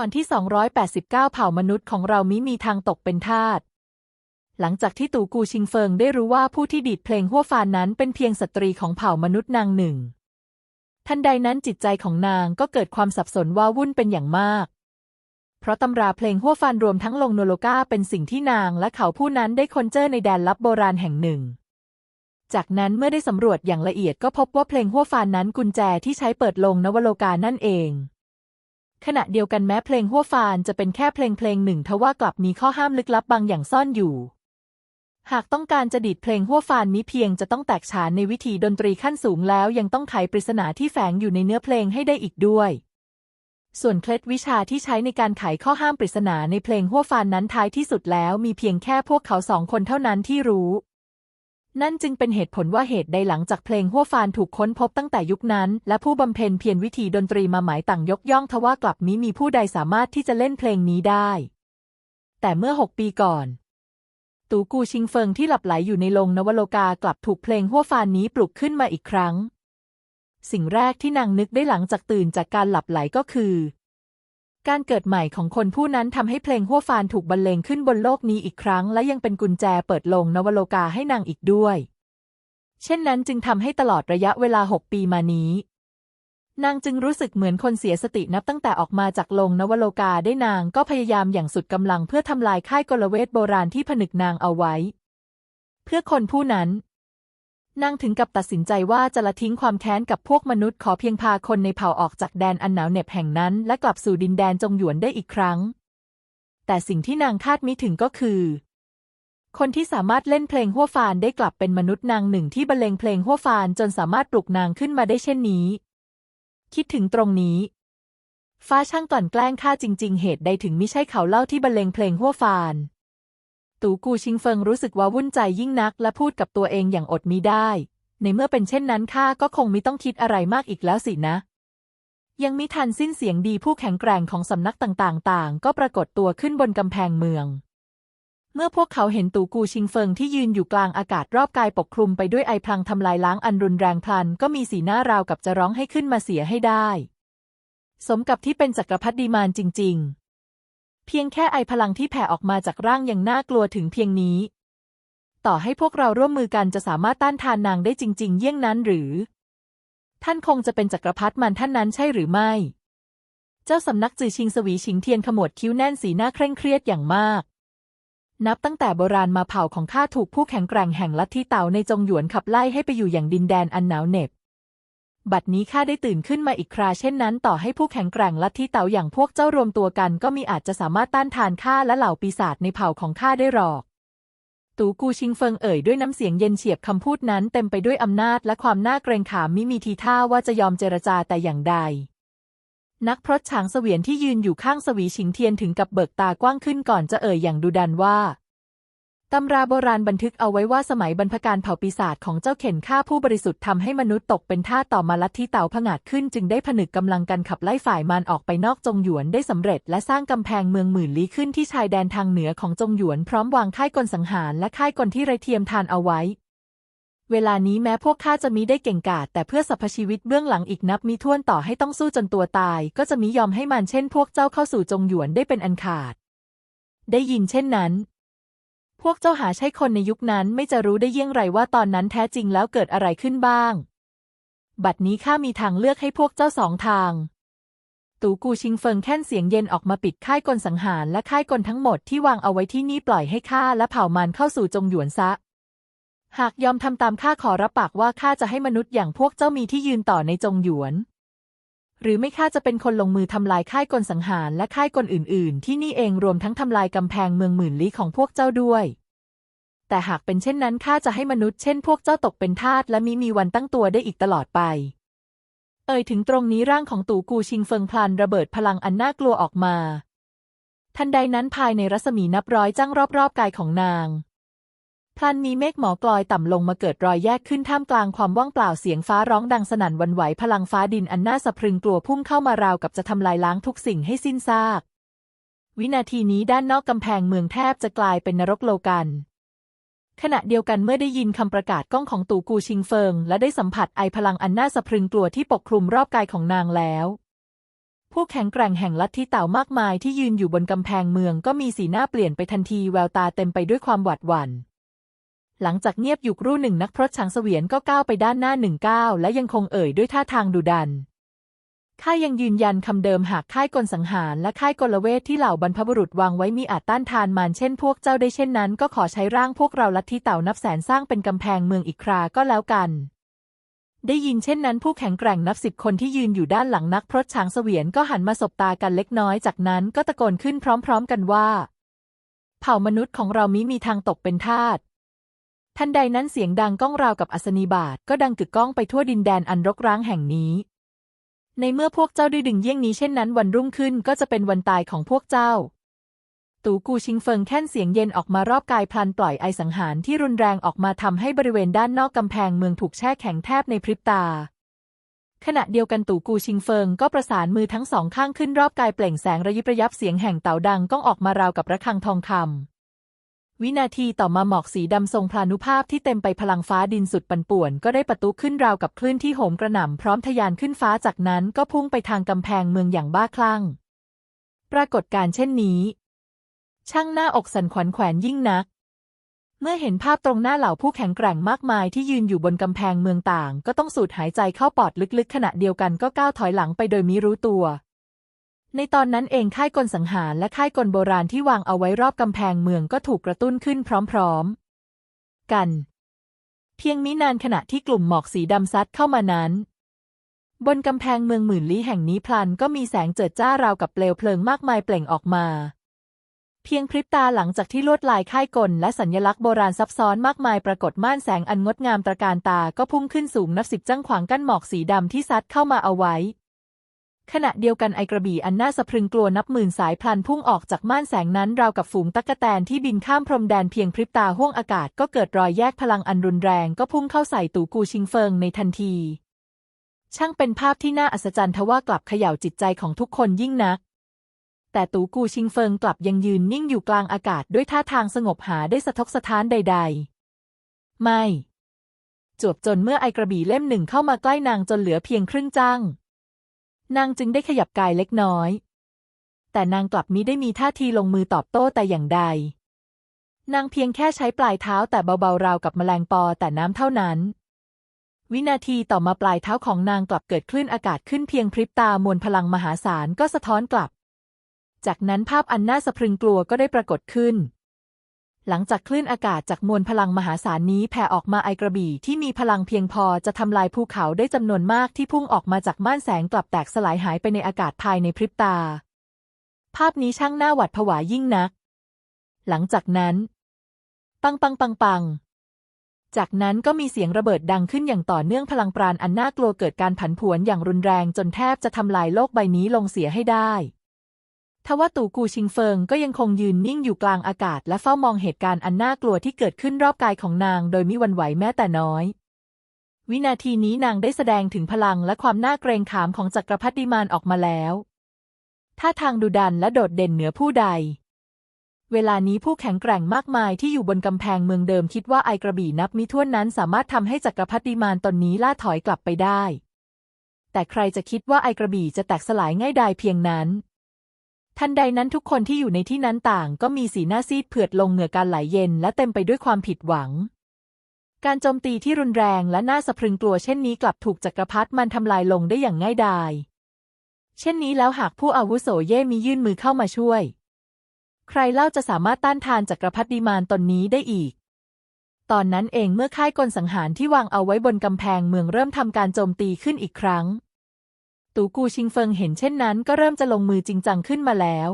ตอนที่ 289 เผ่ามนุษย์ของเรามิมีทางตกเป็นทาส หลังจากที่ตู่กูชิงเฟิงได้รู้ว่าผู้ที่ดีดเพลงหัวฟานนั้นเป็นเพียงสตรีของเผ่ามนุษย์นางหนึ่ง ทันใดนั้นจิตใจของนางก็เกิดความสับสนว่าวุ่นเป็นอย่างมาก เพราะตำราเพลงหัวฟานรวมทั้งลงโนโลกาเป็นสิ่งที่นางและเขาผู้นั้นได้ค้นเจอในแดนลับโบราณแห่งหนึ่งจากนั้นเมื่อได้สำรวจอย่างละเอียดก็พบว่าเพลงหัวฟานนั้นกุญแจที่ใช้เปิดลงนวโลกานั่นเอง ขณะเดียวกันแม้เพลงหัวฟานจะเป็นแค่เพลงเพลงหนึ่งทว่ากลับมีข้อห้ามลึกลับบางอย่างซ่อนอยู่ หากต้องการจะดีดเพลงหัวฟานนี้เพียงจะต้องแตกฉานในวิธีดนตรีขั้นสูงแล้วยังต้องไขปริศนาที่แฝงอยู่ในเนื้อเพลงให้ได้อีกด้วย ส่วนเคล็ดวิชาที่ใช้ในการไขข้อห้ามปริศนาในเพลงหัวฟานนั้นท้ายที่สุดแล้วมีเพียงแค่พวกเขาสองคนเท่านั้นที่รู้ นั่นจึงเป็นเหตุผลว่าเหตุใดหลังจากเพลงหัวฟานถูกค้นพบตั้งแต่ยุคนั้น และผู้บำเพ็ญเพียรวิธีดนตรีมาหมายต่างยกย่องทว่ากลับมิมีผู้ใดสามารถที่จะเล่นเพลงนี้ได้ แต่เมื่อหกปีก่อน ตูกูชิงเฟิงที่หลับไหลอยู่ในโรงนวโลกากลับถูกเพลงหัวฟานนี้ปลุกขึ้นมาอีกครั้ง สิ่งแรกที่นางนึกได้หลังจากตื่นจากการหลับไหลก็คือ การเกิดใหม่ของคนผู้นั้นทำให้เพลงหัวฟานถูกบรรเลงขึ้นบนโลกนี้อีกครั้ง และยังเป็นกุญแจเปิดลงนวโลกาให้นางอีกด้วย เช่นนั้นจึงทำให้ตลอดระยะเวลาหกปีมานี้ นางจึงรู้สึกเหมือนคนเสียสตินับตั้งแต่ออกมาจากลงนวโลกาได้นางก็พยายามอย่างสุดกำลังเพื่อทำลายค่ายกลเวทโบราณที่ผนึกนางเอาไว้ เพื่อคนผู้นั้น นางถึงกับตัดสินใจว่าจะละทิ้งความแค้นกับพวกมนุษย์ขอเพียงพาคนในเผ่าออกจากแดนอันหนาวเหน็บแห่งนั้น และกลับสู่ดินแดนจงหยวนได้อีกครั้ง แต่สิ่งที่นางคาดมิถึงก็คือ คนที่สามารถเล่นเพลงหัวฟานได้กลับเป็นมนุษย์นางหนึ่งที่บรรเลงเพลงหัวฟานจนสามารถปลุกนางขึ้นมาได้เช่นนี้ คิดถึงตรงนี้ ฟ้าช่างกลั่นแกล้งข้าจริง ๆ เหตุใดถึงไม่ใช่เขาเล่าที่บรรเลงเพลงหัวฟาน ตูกูชิงเฟิงรู้สึกว่าวุ่นใจยิ่งนัก และพูดกับตัวเองอย่างอดมิได้ ในเมื่อเป็นเช่นนั้นข้าก็คงมิต้องคิดอะไรมากอีกแล้วสินะ ยังมิทันสิ้นเสียงดีผู้แข็งแกร่งของสำนักต่างๆต่างก็ปรากฏตัวขึ้นบนกำแพงเมือง เมื่อพวกเขาเห็นตูกูชิงเฟิงที่ยืนอยู่กลางอากาศรอบกายปกคลุมไปด้วยไอพลังทำลายล้างอันรุนแรงพลันก็มีสีหน้าราวกับจะร้องให้ขึ้นมาเสียให้ได้ สมกับที่เป็นจักรพรรดิมานจริง ๆ เพียงแค่ไอพลังที่แผ่ออกมาจากร่างยังน่ากลัวถึงเพียงนี้ ต่อให้พวกเราร่วมมือกันจะสามารถต้านทานนางได้จริง ๆ เยี่ยงนั้นหรือ ท่านคงจะเป็นจักรพรรดิมันท่านนั้นใช่หรือไม่ เจ้าสำนักจือชิงสวีชิงเทียนขมวดคิ้วแน่นสีหน้าเคร่งเครียดอย่างมาก นับตั้งแต่โบราณมาเผ่าของข้าถูกผู้แข็งแกร่งแห่งลัทธิเต่าในจงหยวนขับไล่ให้ไปอยู่อย่างดินแดนอันหนาวเหน็บ บัดนี้ข้าได้ตื่นขึ้นมาอีกคราเช่นนั้น ต่อให้ผู้แข็งแกร่งลัทธิเต่าอย่างพวกเจ้ารวมตัวกัน ก็มีอาจจะสามารถต้านทานข้าและเหล่าปีศาจในเผ่าของข้าได้หรอก ตูกูชิงเฟิงเอ่ยด้วยน้ำเสียงเย็นเฉียบคำพูดนั้นเต็มไปด้วยอำนาจและความน่าเกรงขามมิมีทีท่าว่าจะยอมเจรจาแต่อย่างใด นักพรตฉางเสวียนที่ยืนอยู่ข้างสวีชิงเทียนถึงกับเบิกตากว้างขึ้นก่อนจะเอ่ยอย่างดุดันว่า ตำราโบราณบันทึกเอาไว้ว่าสมัยบรรพการเผ่าปีศาจของเจ้าเข็นฆ่าผู้บริสุทธิ์ทำให้มนุษย์ตกเป็นท่าต่อมาลัทธิเต่าผงาดขึ้นจึงได้ผนึกกำลังกันขับไล่ฝ่ายมารออกไปนอกจงหยวนได้สำเร็จ และสร้างกำแพงเมืองหมื่นลี้ขึ้นที่ชายแดนทางเหนือของจงหยวนพร้อมวางค่ายกลสังหารและค่ายกลที่ไรเทียมทานเอาไว้ เวลานี้แม้พวกข้าจะมิได้เก่งกาจแต่เพื่อสรรพชีวิตเบื้องหลังอีกนับมิถ้วนต่อให้ต้องสู้จนตัวตาย ก็จะมิยอมให้มันเช่น พวกเจ้าเข้าสู่จงหยวนได้เป็นอันขาด ได้ยินเช่นนั้น พวกเจ้าหาใช่คนในยุคนั้นไม่จะรู้ได้เยี่ยงไรว่าตอนนั้นแท้จริงแล้วเกิดอะไรขึ้นบ้าง บัดนี้ข้ามีทางเลือกให้พวกเจ้าสองทาง ตูกูชิงเฟิงแค่นเสียงเย็นออกมาปิดค่ายกลสังหารและค่ายกลทั้งหมดที่วางเอาไว้ที่นี่ปล่อยให้ข้าและเผ่ามันเข้าสู่จงหยวนซะ หากยอมทำตามข้าขอรับปากว่าข้าจะให้มนุษย์อย่างพวกเจ้ามีที่ยืนต่อในจงหยวน หรือไม่ข้าจะเป็นคนลงมือทำลายค่ายกลสังหารและค่ายกลอื่น ๆ ที่นี่เองรวมทั้งทำลายกำแพงเมืองหมื่นลี้ของพวกเจ้าด้วย แต่หากเป็นเช่นนั้นข้าจะให้มนุษย์เช่นพวกเจ้าตกเป็นทาสและมิมีวันตั้งตัวได้อีกตลอดไป เอ่ยถึงตรงนี้ร่างของตู่กูชิงเฟิงพลันระเบิดพลังอันน่ากลัวออกมา ทันใดนั้นภายในรัศมีนับร้อยจ้างรอบๆกายของนาง พลันมีเมฆหมอกลอยต่ำลงมาเกิดรอยแยกขึ้นท่ามกลางความว่างเปล่าเสียงฟ้าร้องดังสนั่นวันไหวพลังฟ้าดินอันน่าสะพรึงกลัวพุ่งเข้ามาราวกับจะทำลายล้างทุกสิ่งให้สิ้นซาก วินาทีนี้ด้านนอกกำแพงเมืองแทบจะกลายเป็นนรกโลกัน ขณะเดียวกันเมื่อได้ยินคำประกาศก้องของตู่กูชิงเฟิง และได้สัมผัสไอพลังอันน่าสะพรึงกลัวที่ปกคลุมรอบกายของนางแล้วผู้แข็งแกร่งแห่งลัทธิเต่ามากมายที่ยืนอยู่บนกำแพงเมืองก็มีสีหน้าเปลี่ยนไปทันทีแววตาเต็มไปด้วยความหวาดหวัน่น หลังจากเงียบอยู่ครู่หนึ่งนักพรตช้างเสวียนก็ก้าวไปด้านหน้าหนึ่งก้าวและยังคงเอ่ยด้วยท่าทางดุดันข้ายังยืนยันคำเดิมหากค่ายกลสังหารและค่ายกลเวทที่เหล่าบรรพบุรุษวางไว้มีอาจต้านทานมารเช่นพวกเจ้าได้เช่นนั้น ก็ขอใช้ร่างพวกเราลัทธิเต่านับแสนสร้างเป็นกำแพงเมืองอีกคราก็แล้วกัน ได้ยินเช่นนั้นผู้แข็งแกร่งนับสิบคนที่ยืนอยู่ด้านหลังนักพรตช้างเสวียนก็หันมาสบตากันเล็กน้อยจากนั้นก็ตะโกนขึ้นพร้อม ๆ กันว่า เผ่ามนุษย์ของเรามิมีทางตกเป็นทาส ทันใดนั้นเสียงดังก้องราวกับอัศนีบาทก็ดังกึกก้องไปทั่วดินแดนอันรกร้างแห่งนี้ ในเมื่อพวกเจ้าได้ดึงเยี่ยงนี้เช่นนั้นวันรุ่งขึ้นก็จะเป็นวันตายของพวกเจ้า ตูกูชิงเฟิงแค่นเสียงเย็นออกมารอบกายพลันปล่อยไอสังหารที่รุนแรงออกมาทำให้บริเวณด้านนอกกำแพงเมืองถูกแช่แข็งแทบในพริบตาขณะเดียวกันตู่กูชิงเฟิงก็ประสานมือทั้งสองข้างขึ้นรอบกายเปล่งแสงระยิบระยับเสียงแห่งเต่าดังก้องออกมาราวกับระฆังทองคำ วินาทีต่อมาหมอกสีดำทรงพลานุภาพที่เต็มไปพลังฟ้าดินสุดปั่นป่วน ก็ได้ประตุขึ้นราวกับคลื่นที่โหมกระหน่ำพร้อมทะยานขึ้นฟ้าจากนั้นก็พุ่งไปทางกำแพงเมืองอย่างบ้าคลั่ง ปรากฏการเช่นนี้ ช่างหน้าอกสันขวัญแขวนยิ่งนัก เมื่อเห็นภาพตรงหน้าเหล่าผู้แข็งแกร่งมากมายที่ยืนอยู่บนกำแพงเมืองต่าง ก็ต้องสูดหายใจเข้าปอดลึกๆ ขณะเดียวกันก็ก้าวถอยหลังไปโดยมิรู้ตัว ในตอนนั้นเองค่ายกลสังหารและค่ายกลโบราณที่วางเอาไว้รอบกำแพงเมืองก็ถูกกระตุ้นขึ้นพร้อมๆ กัน เพียงมินานขณะที่กลุ่มหมอกสีดำซัดเข้ามานั้น บนกำแพงเมืองหมื่นลี้แห่งนี้พลันก็มีแสงเจิดจ้าราวกับเปลวเพลิงมากมายเปล่งออกมา เพียงพริบตาหลังจากที่ลวดลายค่ายกลและสัญลักษณ์โบราณซับซ้อนมากมายปรากฏม่านแสงอันงดงามตระการตาก็พุ่งขึ้นสูงนับสิบจังขวางกั้นหมอกสีดำที่ซัดเข้ามาเอาไว้ ขณะเดียวกันไอกระบี่อันน่าสะพรึงกลัวนับหมื่นสายพลันพุ่งออกจากม่านแสงนั้นราวกับฝูงตั๊กแตนที่บินข้ามพรมแดนเพียงพริบตาห้วงอากาศก็เกิดรอยแยกพลังอันรุนแรงก็พุ่งเข้าใส่ตู่กูชิงเฟิงในทันที ช่างเป็นภาพที่น่าอัศจรรย์ทว่ากลับเขย่าจิตใจของทุกคนยิ่งนัก แต่ตู่กูชิงเฟิงกลับยังยืนนิ่งอยู่กลางอากาศด้วยท่าทางสงบหาได้สะทกสะท้านใด ๆ ไม่ จวบจนเมื่อไอกระบี่เล่มหนึ่งเข้ามาใกล้นางจนเหลือเพียงครึ่งจ้าง นางจึงได้ขยับกายเล็กน้อย แต่นางกลับมิได้มีท่าทีลงมือตอบโต้แต่อย่างใด นางเพียงแค่ใช้ปลายเท้าแต่เบาๆราวกับแมลงปอแต่น้ำเท่านั้น วินาทีต่อมาปลายเท้าของนางกลับเกิดคลื่นอากาศขึ้นเพียงพริบตามวลพลังมหาศาลก็สะท้อนกลับ จากนั้นภาพอันน่าสะพรึงกลัวก็ได้ปรากฏขึ้น หลังจากคลื่นอากาศจากมวลพลังมหาศาลนี้แผ่ออกมาไอกระบี่ที่มีพลังเพียงพอจะทำลายภูเขาได้จำนวนมากที่พุ่งออกมาจากม่านแสงกลับแตกสลายหายไปในอากาศภายในพริบตา ภาพนี้ช่างน่าหวาดผวายิ่งนัก หลังจากนั้น ปังปังปังปังจากนั้นก็มีเสียงระเบิดดังขึ้นอย่างต่อเนื่องพลังปราณอันน่ากลัวเกิดการผันผวนอย่างรุนแรงจนแทบจะทำลายโลกใบนี้ลงเสียให้ได้ ทว่าตู่กูชิงเฟิงก็ยังคงยืนนิ่งอยู่กลางอากาศและเฝ้ามองเหตุการณ์อันน่ากลัวที่เกิดขึ้นรอบกายของนางโดยมิวันไหวแม้แต่น้อย วินาทีนี้นางได้แสดงถึงพลังและความน่าเกรงขามของจักรพรรดิมานออกมาแล้วท่าทางดุดันและโดดเด่นเหนือผู้ใด เวลานี้ผู้แข็งแกร่งมากมายที่อยู่บนกำแพงเมืองเดิมคิดว่าไอกระบี่นับมิถ้วนนั้นสามารถทำให้จักรพรรดิมานตนนี้ล่าถอยกลับไปได้ แต่ใครจะคิดว่าไอกระบี่จะแตกสลายง่ายดายเพียงนั้น ทันใดนั้นทุกคนที่อยู่ในที่นั้นต่างก็มีสีหน้าซีดเผือดลงเหงื่อการไหลเย็นและเต็มไปด้วยความผิดหวัง การโจมตีที่รุนแรงและน่าสะพรึงกลัวเช่นนี้กลับถูกจักรพรรดิมันทำลายลงได้อย่างง่ายดาย เช่นนี้แล้วหากผู้อาวุโสเย่มียื่นมือเข้ามาช่วย ใครเล่าจะสามารถต้านทานจักรพรรดิมานตนนี้ได้อีกตอนนั้นเองเมื่อค่ายกลสังหารที่วางเอาไว้บนกำแพงเมืองเริ่มทำการโจมตีขึ้นอีกครั้ง ตูกูชิงเฟิงเห็นเช่นนั้นก็เริ่มจะลงมือจริงจังขึ้นมาแล้ว